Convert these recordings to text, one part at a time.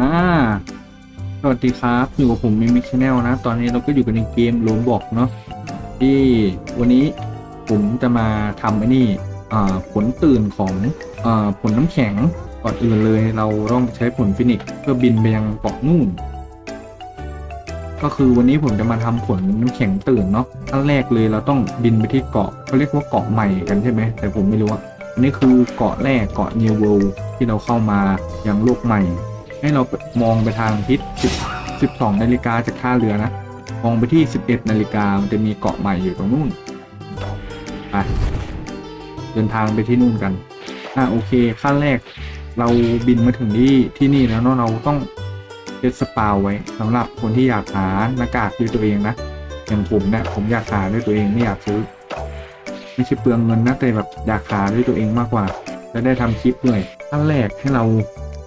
อ่า สวัสดีครับ อยู่กับผมมิมิชแนลนะ ตอนนี้เราก็อยู่กันในเกมโลบอกเนาะ ที่วันนี้ผมจะมาทำไอ้นี่ อ่า ผลตื่นของ อ่า ผลน้ำแข็ง ก่อนอื่นเลย เราต้องใช้ผลฟินิกซ์เพื่อบินไปยังเกาะนู่น ก็คือวันนี้ผมจะมาทำผลน้ำแข็งตื่นเนาะขั้นแรกเลยเราต้องบินไปที่เกาะเขาเรียกว่าเกาะใหม่กันใช่ไหม แต่ผมไม่รู้อะอันนี้คือเกาะแรกเกาะ New World ที่เราเข้ามายังโลกใหม่ ให้เรามองไปทางทิศ10 12นาฬิกาจากท่าเรือนะ มองไปที่ 11นาฬิกามันจะมีเกาะใหม่อยู่ตรงนู่นไปเดินทางไปที่นู่นกัน อะโอเคขั้นแรกเราบินมาถึงที่ที่นี่แล้วเนาะเราต้องเซตสปาไว้สำหรับคนที่อยากหาหน้ากากด้วยตัวเองนะอย่างผมเนี่ยผมอยากหาด้วยตัวเองไม่อยากซื้อ ไม่ใช่เปลืองเงินนะแต่แบบอยากหาด้วยตัวเองมากกว่าและได้ทำคลิปด้วยขั้นแรกให้เรา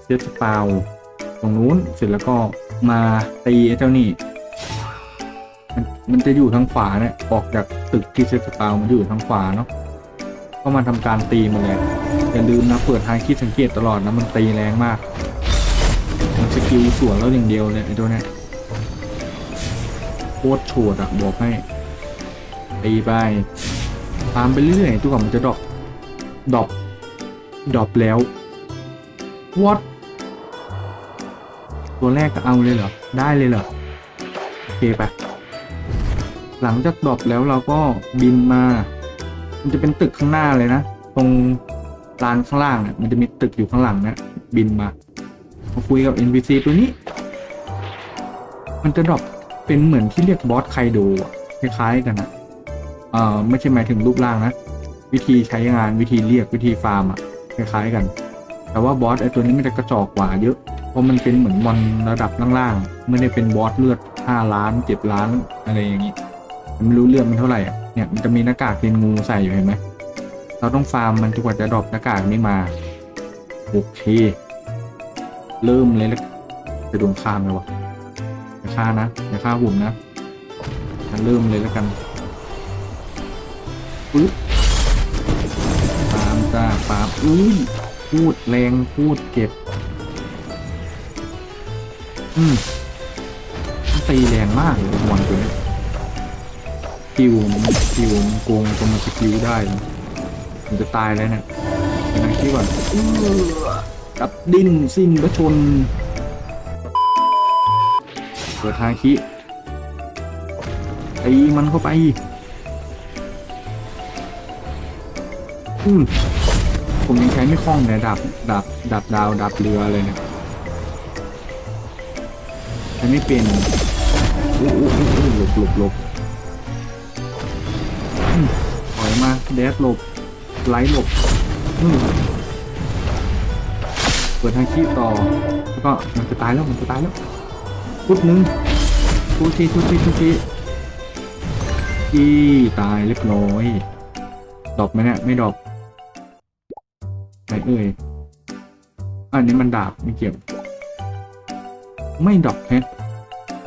เซตสปาว รงนู้นเสร็จแล้วก็มาตีไอ้เจ้านี่มันมันจะอยู่ทางขวาเนี่ยออกจากตึกที่เซตสปาวมันจะอยู่ทางขวาเนาะก็มาทำการตีมันเลยอย่าลืมนะเปิดทางคิดสังเกตตลอดนะมันตีแรงมากมันสกิลสวนแล้วอย่างเดียวเลยไอ้ตัวเนี้ยโคตรโฉดอะบอกให้ตีไปตามไปเรื่อยๆทุกคนมันจะดรอปดรอปดรอปแล้ว what ตัวแรกก็เอาเลยเหรอ ได้เลยเหรอ โอเคไปหลังจากดรอปแล้วเราก็บินมา มันจะเป็นตึกข้างหน้าเลยนะ ตรงลานข้างล่างเนี่ยมันจะมีตึกอยู่ข้างหลังนะบินมามาคุยกับ NPC ตัวนี้ มันจะดรอปเป็นเหมือนที่เรียกบอสไคโดอะคล้ายๆกันนะเอ่อไม่ใช่หมายถึงรูปร่างนะ วิธีใช้งานวิธีเรียกวิธีฟาร์มอะคล้ายๆกัน แต่ว่าบอสไอตัวนี้มันจะกระจอกกว่าเยอะ เพราะมันเป็นเหมือนมอนระดับล่างๆ ไม่ได้เป็นบอสเลือด5ล้าน7ล้านอะไรอย่างนี้ไม่รู้เลือดมันเท่าไหร่อะเนี่ยมันจะมีหน้ากากเป็นงูใส่อยู่เห็นไหมเราต้องฟาร์มมันจนกว่าจะดรอปหน้ากากนี้มาโอเคเริ่มเลยแล้วจะโดนฆ่าไหมวะอย่าฆ่านะอย่าฆ่าผมนะจะเริ่มเลยแล้วกันปึ๊บฟาร์มจ้าฟาร์มอุ้ยพูดแรงพูดเจ็บ อืมตีแรงมากเลยมอนตัวนี้คิวมันคิวมันโกงจนมันสกิลได้นะมันจะตายแล้วเนี่ยนไงคิดก่อนเอื้อกับดิ้นสิ้นพระชนเปิดทางคิตีมันเข้าไป อืมผมยังใช้ไม่คล่องเลยดาบดาบดาบดาวดาบเรือเลยเนี่ย ใช้ไม่เป็นอู้อู้อู้หลบหลบหลบถอยมาแดดหลบไลท์หลบเปิดทางขี้ต่อ แล้วก็มันจะตายแล้วมันจะตายแล้วพุดนึงทุทีทุทีทุทีที่ตายเรียบร้อยดอปไหมเนี่ยไม่ดอปไหนเอ่ยอันนี้มันดาบไม่เกี่ยว ไม่ดรอปเพชร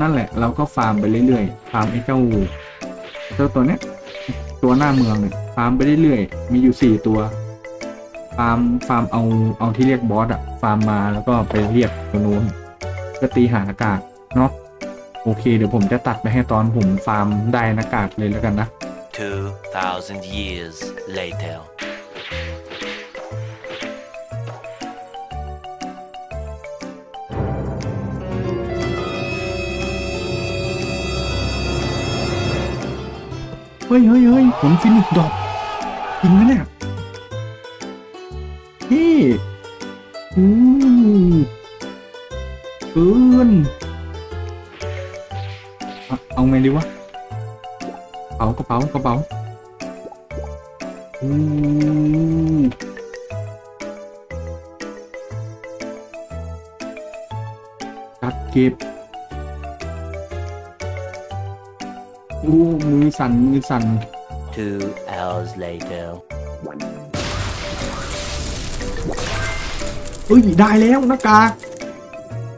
นั่นแหละ เราก็ฟาร์มไปเรื่อยๆ ฟาร์มไอ้เจ้าเจ้าตัวเนี้ย ตัวหน้าเมืองเนี่ย ฟาร์มไปเรื่อยๆ มีอยู่สี่ตัว ฟาร์ม ฟาร์มเอา เอาที่เรียกบอสอะฟาร์มมาแล้วก็ไปเรียกตัวนู้นก็ตีหาหน้ากากเนาะ โอเค เดี๋ยวผมจะตัดไปให้ตอนผมฟาร์มได้นากากเลยแล้วกันนะ2,000 years later. ฮ้ยเฮ้ยเฮ้ยผลฟินิกดอปจริงนะเนี่ยเฮ้อู้เกินเอาไงดีวะเป๋ากระเป๋ากระเป๋าอู้จัดเก็บ อู้มือสั่นมือสั่น Two hours later. เฮ้ยได้แล้วหน้ากาก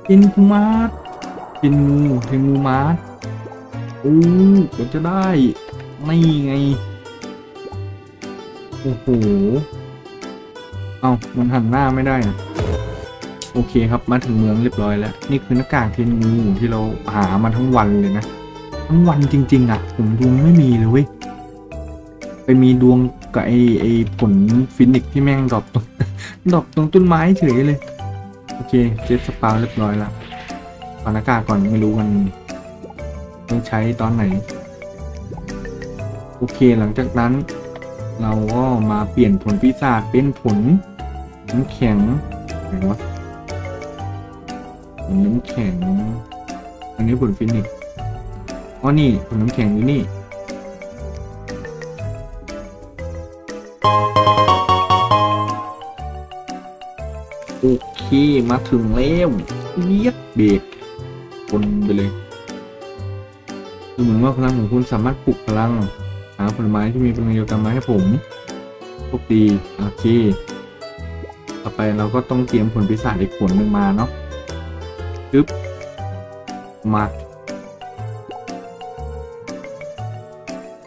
กินกูมาร์กินงูเทงูมาร์อู้เดี๋ยวจะได้นี่ไง โอ้โห เอามันหันหน้าไม่ได้อะโอเคครับมาถึงเมืองเรียบร้อยแล้ว นี่คือหน้ากากเทนงูที่เราหามาทั้งวันเลยนะ ทั้งวันจริง ๆ อะ ผมดวงไม่มีเลยเว้ยไปมีดวงกับไอไอผลฟินิกที่แม่งดอปตรงดอปตรงต้นไม้เฉยเลย โอเคเจ็ตสปาเรียบร้อยแล้วเอานากากก่อนไม่รู้มันต้องใช้ตอนไหน โอเคหลังจากนั้น เราก็มาเปลี่ยนผลปีศาจเป็นผลน้ำแข็งไหนวะผลน้ำแข็ง อันนี้ผลฟินิก อ๋อนี่ผลน้ำแข็งอยู่นี่ โอเค มาถึงแล้วเยียดเบรกคนไปเลยดูเหมือนว่าพลังของคุณสามารถปลุกพลัง หาผลไม้ที่มีพลังเดียวกันมาให้ผมโชคดีโอเค ต่อไปเราก็ต้องเตรียมผลพิศาจอีกผลหนึ่งมาเนาะปึ๊บมา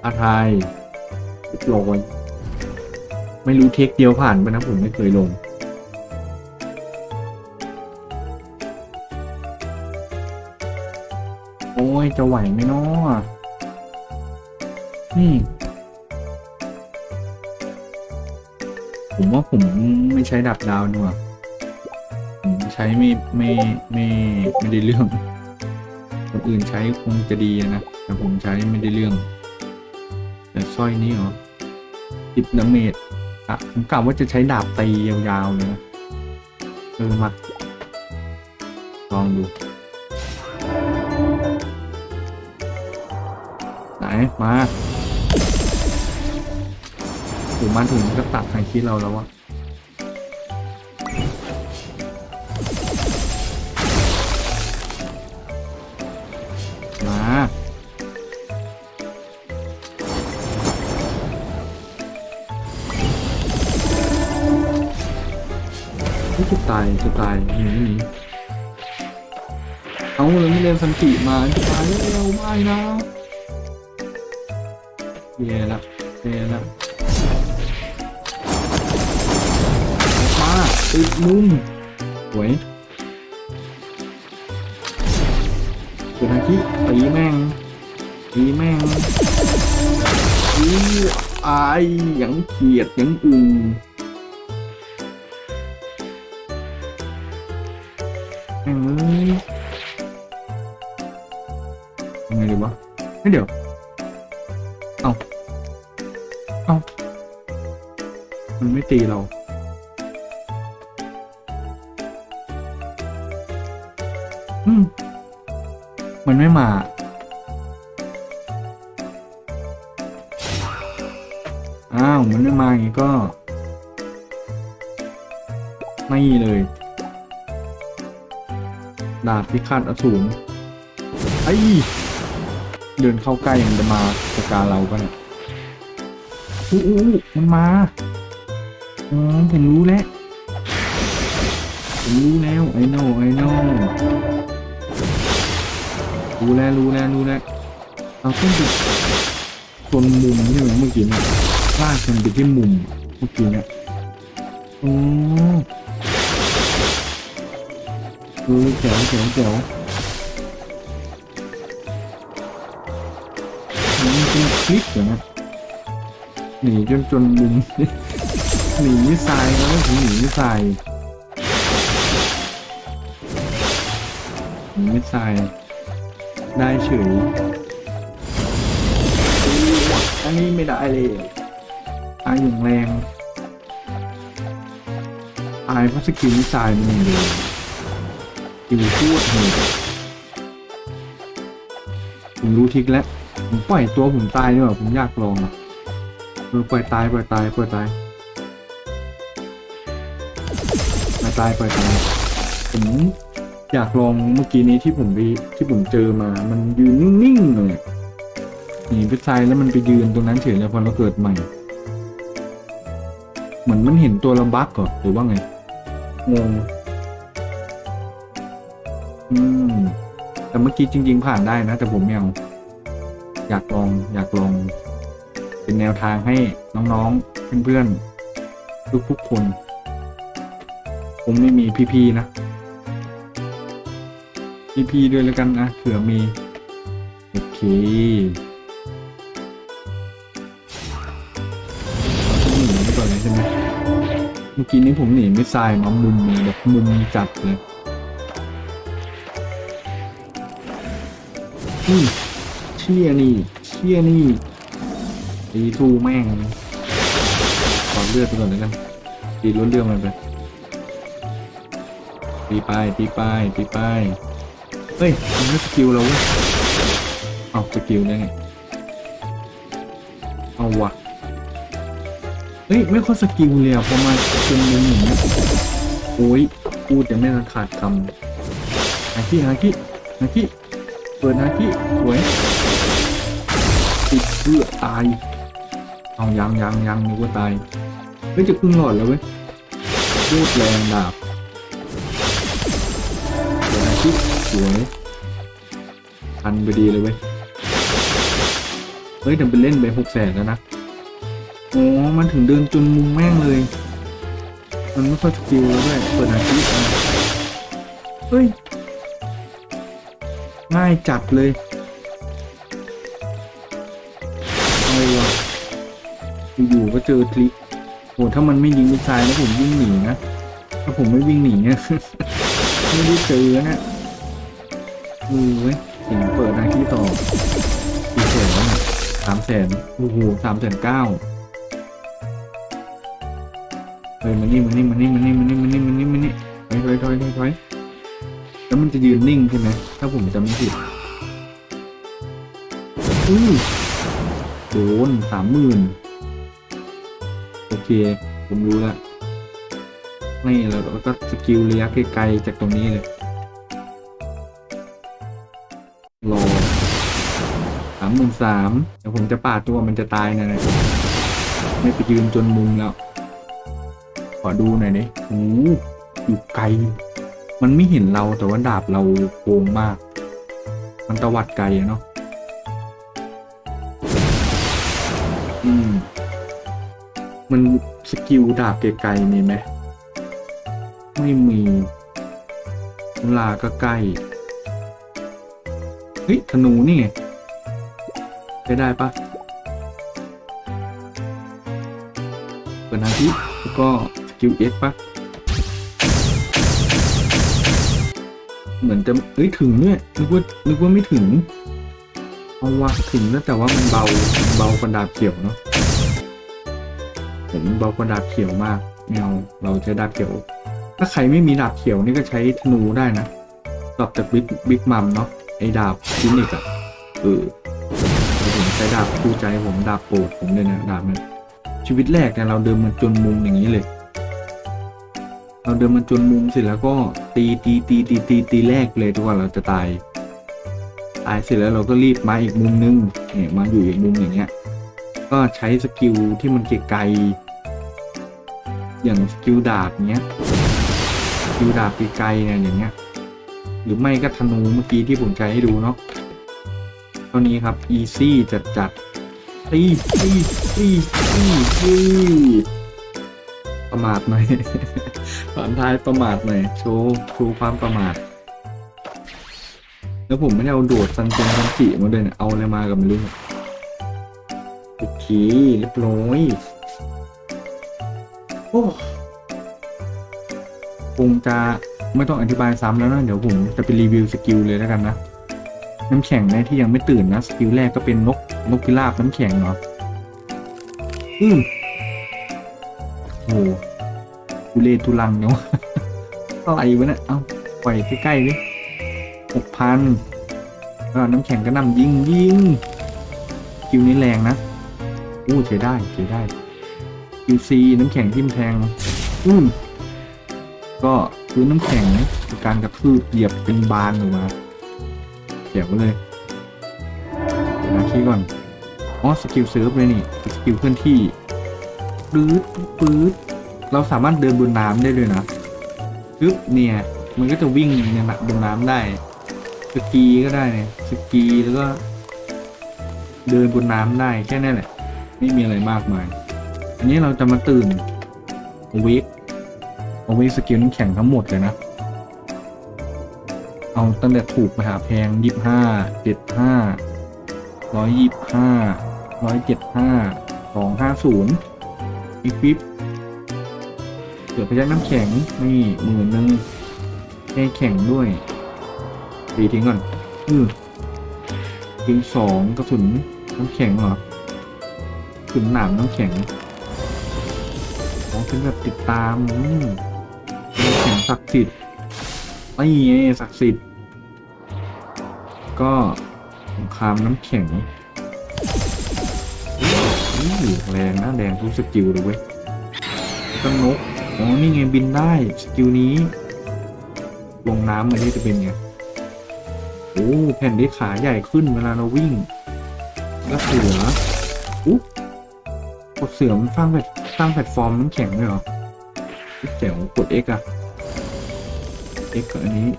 อาทายลอยไม่รู้เทคเดียวผ่านไปนะผมไม่เคยลง โอ้ย จะไหวไหมเนาะนี่ผมว่าผมไม่ใช้ดับดาวดีกว่าผมใช้ไม่ไม่ไม่ไม่ได้เรื่อง คนอื่นใช้คงจะดีนะ แต่ผมใช้ไม่ได้เรื่อง สร้อยนี้เหรอติดดาเมจอะผมกล่าวว่าจะใช้ดาบตียาวๆเลยนะเออมาลองดูไหนมาผมมาถึงก็ตัดทางคิดเราแล้ววะ จะตายจะตายเอาเลยไม่เรียนสันติมาจะตายแล้วไม่นะเย่ละเย่ละมาติดมุมสวยสุนาคิตีแม่งตีแม่งอีอายยังเขียดยังอึง ม่งเอ้ยยังไงดีวะเฮ้ยเดี๋ยว เอาเอามันไม่ตีเรา อืม มันไม่มาอ้าว มันไม่มาอย่างนี้ก็ ไม่เลย ดาบพิฆาตอสูรไอ้เดินเข้าใกล้มันจะมาสกการเราก็เนี่ยอู้อู้มันมาอ๋อผมรู้แล้วผมรู้แล้วไอ้โน่ไอ้โน่รู้แล้วรู้แล้วรู้แล้วเราต้องไปชนมุมใช่ไหมเมื่อกี้เนี่ยลากมันไปที่มุมเมื่อกี้เนี่ยอ้เอ อแจ๋วแจ๋วแจ๋วมันเป็นคลิปเหรอนะหนีจนจนมุมหนีมิสไซล์แล้วถึงหนีมิสไซล์หนีมิสไซล์ได้เฉยอันนี้ไม่ได้เลยตายอย่างแรงตายเพราะสกิลมิสไซล์มันอย่าง คิวพูดเลยผมรู้ทิกแล้ว ผมปล่อยตัวผมตายดีกว่าผมอยากลองอะเออปล่อยตายปล่อยตายปล่อยตายปล่อยตายปล่อยตายผมอยากลองเมื่อกี้นี้ที่ผมไปที่ผมเจอมา มันยืนนิ่งๆเลยหนีไปตายแล้วมันไปยืนตรงนั้นเฉยเลยพอเราเกิดใหม่ เหมือนมันเห็นตัวเราบักก่อนหรือว่าไงงง อืม แต่เมื่อกี้จริง ๆ ผ่านได้นะ แต่ผมไม่เอาอยากลอง อยากลอง เป็นแนวทางให้น้องๆ เพื่อนๆ ทุกๆคน ผมไม่มีพี่ๆนะ พีพีด้วยแล้วกันนะเผื่อมี โอเคต้องหนีไปก่อนเลยใช่ไหมเมื่อกี้นี้ผมหนีไม่ทรายมามุมแบบมุมจัดเลย อืมเชี่ยนี่เชี่ยนี่ตีทูแม่งเลยขอเลือดไปก่อนแล้วกันตีรถเรื่องมันไปตีไปตีไปตีไปเฮ้ยมันไม่สกิลเราเว้ยเอาสกิลได้ไงเอาวะเฮ้ยไม่ค่อยสกิลเลยอะพอมาจนมุมอย่างเงี้โอ้ยพูดแต่ไม่ทันขาดคำฮาคิฮาคิฮาคิ เปิดฮาคิสวยติดเพื่อตายเอายังยังยังนึกว่าตายเฮ้ยจะครึ่งหลอดแล้วเว้ยพูดแรงดาบเปิดฮาคิสวยพันไปดีเลยเว้ยเฮ้ยแต่ไปเล่นไปหกแสนแล้วนะโอ้มันถึงเดินจนมุมแม่งเลย มันไม่ค่อยสกิลแล้วด้วยเปิดอาชีพอ่เฮ้ย ง่ายจัดเลยเอาวะอยู่ๆก็เจอทริกโหถ้ามันไม่ยิงไม่ตายแล้วผมวิ่งหนีนะถ้าผมไม่วิ่งหนีเนี่ยไม่ได้เจอนะอือเว้ยเห็นเปิดหน้าที่ต่อกี่แสนแล้วเนี่ยสามแสนโอ้โหสามแสนเก้าเฮ้ยมานี่มานี่มานี่มานี่มานี่มานี่มานี่มานี่ถอยถอยถอยถอยถอย แล้วมันจะยืนนิ่งใช่ไหม ถ้าผมจำไม่ผิดอุ้โดนสามหมื่นโอเค ผมรู้ล้วนี่แล้วก็สกิลระยะไกลๆจากตรงนี้เลยรอสามหมื่นสามเดี๋ยวผมจะปาดตัวมันจะตายนะนะไม่ไปยืนจนมุมแล้ว ขอดูหน่อยดิโอ้อยู่ไกล มันไม่เห็นเราแต่ว่าดาบเราโกงมาก มันตวัดไกลเนาะอืม มันสกิลดาบไกลๆมีไหมไม่มีเวลาก็ใกล้เฮ้ยธนูนี่ไงใช้ได้ปะเปิดอาทิตย์แล้วก็สกิลเอ็กปะ เหมือนจะเอ้ยถึงเนี่ยนึกว่านึกว่าไม่ถึงเอาวะถึงแล้วแต่ว่ามันเบาเบากว่าดาบเขียวเนาะผมเบากว่าดาบเขียวมากแนวเราใช้ดาบเขียว ถ้าใครไม่มีดาบเขียวนี่ก็ใช้ธนูได้นะตอบจากบิ๊กบิ๊กมัมเนาะไอ้ดาบฟินิกอะเออผมใช้ดาบคู่ใจผมดาบโปรดผมเลยนะดาบมันชีวิตแรกเนี่ยเราเดินมันจนมุมอย่างนี้เลย เราเดินมันจนมุมเสร็จแล้วก็ตีตีตีตีตีตีแรกเลยทุกวันเราจะตายตายเสร็จแล้วเราก็รีบมาอีกมุมนึงเนี่ยมาอยู่อีกมุมอย่างเงี้ย ก็ใช้สกิลที่มันไกลๆอย่างสกิลดาบเนี้ยสกิลดาบไกลๆเนี่ยอย่างเงี้ย หรือไม่ก็ธนูเมื่อกี้ที่ผมใช้ให้ดูเนาะเท่านี้ครับ easy จัดจัดตีตีตีตีตี ประมาทหน่อย ตอนท้ายประมาทหน่อยโชว์โชว์ความประมาท แล้วผมไม่ได้เอาโดดซันเจนซันจิมาด้วยเนี่ยเอาอะไรมากับไม่รู้เนี่ยโอเคเรียบร้อยโอ้คงจะไม่ต้องอธิบายซ้ำแล้วนะ เดี๋ยวผมจะไปรีวิวสกิลเลยแล้วกันนะ น้ำแข็งเนี่ยที่ยังไม่ตื่นนะ สกิลแรกก็เป็นนกนกพิราบน้ำแข็งเนาะอืมโอ้โหทุเลทุลังเนาะอะไรวะเนี่ย เอ้าปล่อยใกล้ๆดิหกพันก็น้ำแข็งก็นำยิงยิงสกิลนี้แรงนะ อู้ใช้ได้ใช้ได้คิวซีน้ำแข็งทิ่มแทงอืมก็พื้นน้ำแข็งเป็นการกระทืบเหยียบเป็นบานออกมาเดี๋ยวเลยเดี๋ยวนะคีย์ก่อนอ๋อสกิลเซิร์ฟเลยนี่สกิลเคลื่อนที่ ปื๊ดปื๊ดเราสามารถเดินบนน้ำได้ด้วยนะปึ๊บเนี่ย มันก็จะวิ่งเนี่ยบนน้ำได้สกีก็ได้เนี่ยสกีแล้วก็ เดินบนน้ำได้แค่นั้นแหละ ไม่มีอะไรมากมาย อันนี้เราจะมาตื่นเวกเอาไว้สกิลน้ำแข็งทั้งหมดเลยนะ เอาตั้งแต่ถูกไปหาแพงยี่ห้าเจ็ดห้าร้อยยี่ห้าร้อยเจ็ดห้าสองห้าศูนย์ อีกฟิปเสือพยักน้ำแข็ง นี่หมื่นหนึ่งแค่แข็งด้วยตีทิ้งก่อน อือทิ้งสองกระสุนน้ำแข็งเหรอกระสุนหนามน้ำแข็งขอ๋อเป็นแบบติดตามอืมน้ำแข็งศักดิ์สิทธิ์ไม่ไงศักดิ์สิทธิ์ ก็สงครามน้ำแข็ง อู้แรงนะแรงทุกสกิลเลยเว้ยก็นกอ๋อนี่ไงบินได้สกิลนี้ ลงน้ำมันนี่จะเป็นไงโอ้แผ่นได้ขาใหญ่ขึ้นเวลาเราวิ่ง แล้วเสืออุ๊บกดเสือมันสร้างแพลตสร้างแพลตฟอร์มน้ำแข็งเลยเหรออุ๊ยแจ๋วกด X อะ X กับอันนี้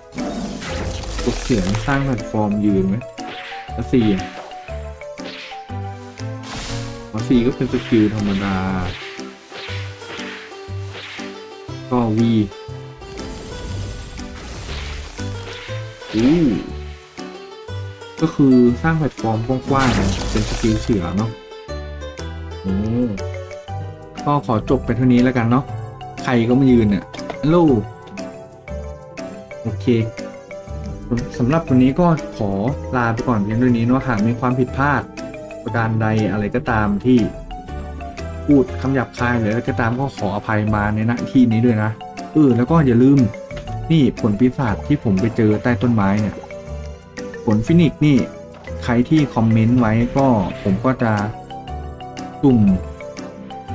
กดเสือมันสร้างแพลตฟอร์มยืนไหมแล้วสี่อะ อ๋อสี่ก็เป็นสกิลธรรมดา ก็วีอู้ก็คือสร้างแพลตฟอร์มกว้างๆเป็นสกิลเสือเนาะโอ้ก็ขอจบไปเท่านี้แล้วกันเนาะ ใครก็มายืนเนี่ยฮัลโหลโอเคสำหรับวันนี้ก็ขอลาไปก่อนเพียงเท่านี้เนาะหากมีความผิดพลาด ประการใดอะไรก็ตามที่พูดคำหยาบคายหรืออะไรก็ตามก็ขออภัยมาในณที่นี้ด้วยนะเออแล้วก็อย่าลืมนี่ผลปีศาจที่ผมไปเจอใต้ต้นไม้เนี่ยผลฟินิกนี่ใครที่คอมเมนต์ไว้ก็ผมก็จะตุ่ม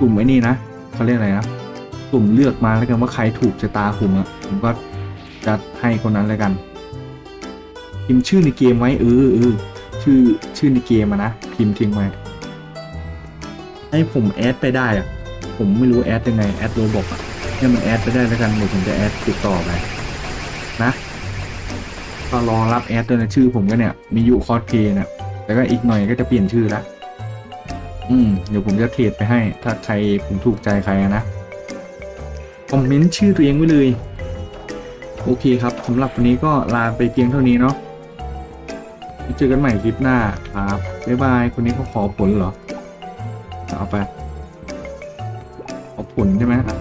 ตุ่มไอ้นี่นะเขาเรียกอะไรนะตุ่มเลือกมาแล้วกันว่าใครถูกชะตาผมอะผมก็จะให้คนนั้นเลยกันพิมพ์ชื่อในเกมไว้เออเออชื่อชื่อในเกมอะนะ พิมพ์ทิ้งไว้ ให้ผมแอดไปได้อะผมไม่รู้แอดยังไงแอดโรบอกอะให้มันแอดไปได้แล้วกันเดี๋ยวผมจะแอดติดต่อไปนะก็รอรับแอดด้วยนะชื่อผมก็เนี่ยมียูคอสเพย์นะแต่ก็อีกหน่อยก็จะเปลี่ยนชื่อละอืมเดี๋ยวผมจะเทรดไปให้ ถ้าใครผมถูกใจใครนะคอมเมนต์ชื่อตัวเองไว้เลย โอเคครับสำหรับวันนี้ก็ลาไปเพียงเท่านี้เนาะ เจอกันใหม่คลิปหน้าครับบ๊ายบายคนนี้เขาขอผลเหรอ เอาไป เอาผลใช่ไหมครับ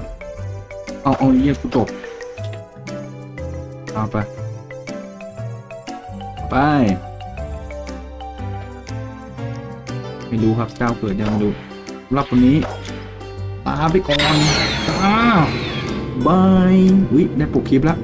เอาเอาเยี่ยกูตกเอาไป ไป ไม่รู้ครับเจ้าเกิดยังไม่รู้รับวันนี้ลาไปก่อนอ้าบาย อุ้ยได้ปลุกคลิปแล้ว